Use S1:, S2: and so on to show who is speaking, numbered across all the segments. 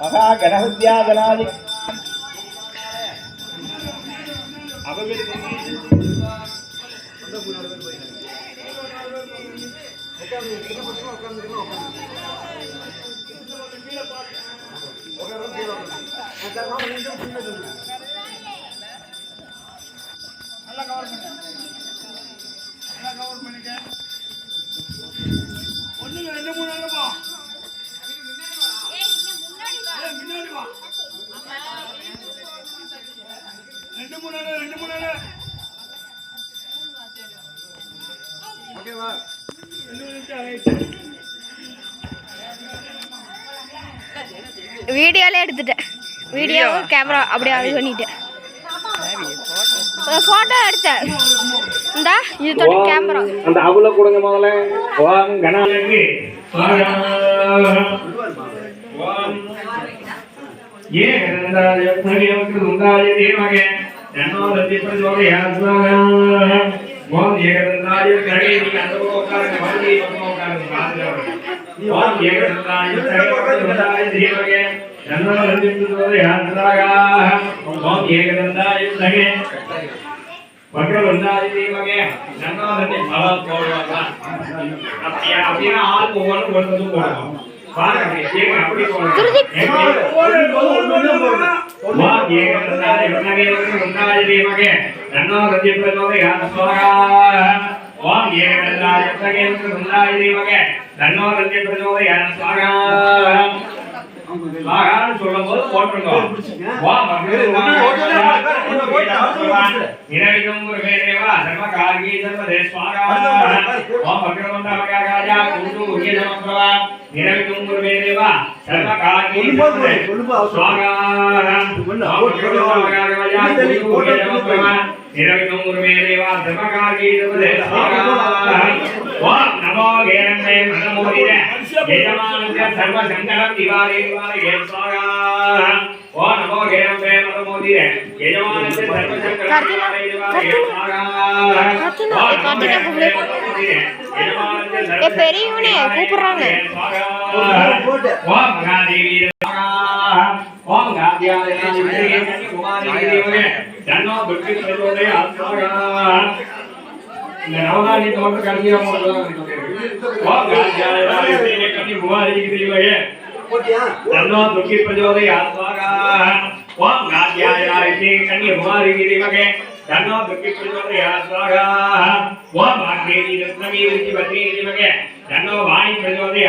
S1: மகா கணபத்யாதனாதி
S2: நல்லா கவனிங்க. ரெண்டு மூணு நாள், ரெண்டு மூணு நாள். ரெண்டு மூணு நிமிஷம் ஆயிடுச்சு.
S3: வீடியோல எடுத்துட்டேன் வீடியோ கேமரா அப்படியே அது பண்ணிட்டேன் ஃபோட்டோ எடுத்தேன் இந்தா இது தொட்டு கேமரா
S1: அந்த அவுல கொடுங்க முதல்ல ஓம் கணாலக்கு ஓம் ஏ கணந்தாய புண்ணியவக்கு துந்தாய தேவகே ಧನೋರತಿ ಪ್ರಚೋದಯಾತ್ಮನಃ ಓಂ ಏಕದಂತಾಯ ಕರಣೀ ಕಂದೋಕಾರಣ ವಾಂಗಿ ಪದ್ಮೋಕಾರಣ ಮಾತ್ರ ಓಂ ಏಕದಂತಾಯ ಸರ್ವದಂತಾಯ ಧೀಮಹಿ ಧನೋರತಿ ಪ್ರಚೋದಯಾತ್ಮನಃ ಓಂ ಏಕದಂತಾಯ ಸಹೆ ವಕ್ರದಂತಾಯ ಧೀಮಹಿ ಧನೋರತಿ ಭವತ್ಕೋಡವ ಅಪ್ಯ ಅಪ್ಯ ಆಲ್ಕೋವನು ಕೊಡ್ತದು ಕೊಡವ ಬಾರಕ್ಕೆ ಏಕ ಅಪ್ಪ ಕೊಡವ அப்படின்னா ஆள் ஒவ்வொன்றும் ஒருத்தரும் போடுவோம் பாருங்க ஏங்க அப்படி போடுவோம் வா ஏக நன்னாதி மகே நன்னாதி மகே நன்னாதி பிரதோத யாத்வாகா வா ஏக நன்னாதி மகே நன்னாதி மகே நன்னாதி பிரதோத யாத்வாகா ஆகான்னு சொல்லும்போது போட்டுருங்க வா சர்வ கார்கி சர்வ தேஸ்வாகா ஓம் குண்டு குருவேதேவா சர்வ கார்கி ஸ்வாகா நிரவிகம் குருவேதேவா சர்வ கார்கி சர்வ தேஸ்வாகா ஓம் நமோ கேரம்பே மனமோதிர. யஜமானஸ்ய சர்வ சங்கடம் திவாரே திவாரே ஸ்வாகா ஓம் நமோ கேரம்பே மனமோதிர. யஜமானஸ்ய சர்வ சங்கடம் திவாரே திவாரே ஸ்வாகா ओम महादेवी ओम गाद्यानो दुखी प्रचोदयात्मगाः ओम गाद्यायनायते कन्ये भुवारि गिरिमगे धनो दुखी प्रचोदयात्मगाः ओम भाग्ये रत्नमीर्ति भद्रीर्ति मगे ತನ್ನೋ ವಾಣಿ ಪ್ರಚೋದಯ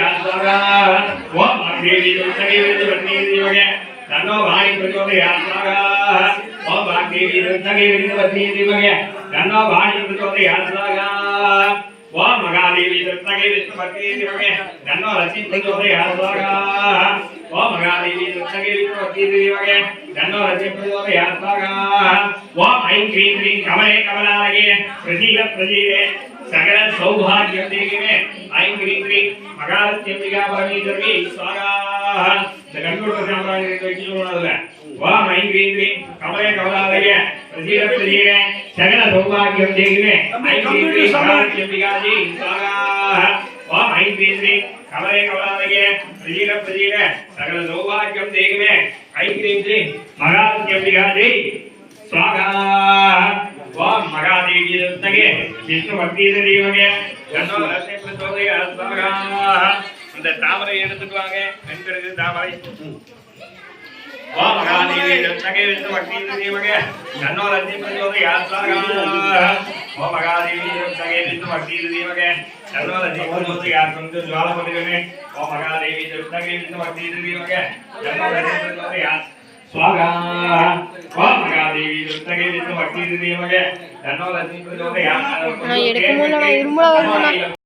S1: ಓಂ ವಾಗ್ದೇವಿ ಬನ್ನಿಯೋಗೆ ತನ್ನೋ ವಾಣಿ ಪ್ರಚೋದಯ ಓಂ ವಾಗ್ದೇವಿ ಬನ್ನಿಯೋಗೆ ತನ್ನೋ ವಾಣಿ ಪ್ರಚೋದಯ ಓಂ ಮಗಾದೇವಿ ಬನ್ನಿಯೋಗೆ ತನ್ನೋ ರಚಿ ಪ್ರಚೋದಯ ಓಂ ಮಗಾದೇವಿ ಬನ್ನಿಯೋಗೆ ತನ್ನೋ ರಚಿ ಪ್ರಚೋದಯ ಓಂ ಐಂ ಕ್ರೀಂ ಕ್ರೀಂ ಕಮಲೆ ಕಮಲಾಲಗೆ ಪ್ರತೀಲ ಪ್ರತೀಲೆ ಸಕಲ ಸೌಭಾಗ್ಯ ஐம் கிரீம் கிரீம் மகாலட்சுமி பிரியா பரமேஸ்வரி சுவாகாஹ இந்த கம்ப்யூட்டர் கேமரா எடுத்து வச்சுக்கணும்ல வாம் ஐம் கிரீம் கிரீம் கமலே கமலாலய பிரசீத பிரசீத சகல சௌபாகியம் செய்கிறே ஐம் கிரீம் கிரீம் மகாலட்சுமி பிரியா ஜி சுவாகாஹ வாம் ஐம் கிரீம் கிரீம் கமலே கமலாலய பிரசீத பிரசீத கண்ணோ ரசை பிரச்சோதய ஸ்வாகா அந்த தாமரை எடுத்துட்டு வாங்க பெண்களுக்கு தாமரை. ஸ்வாகா ஓம் மகாதேவி ரத்னகே நான் எடுக்கும் போது
S3: நான் இரும்புல வருவேன்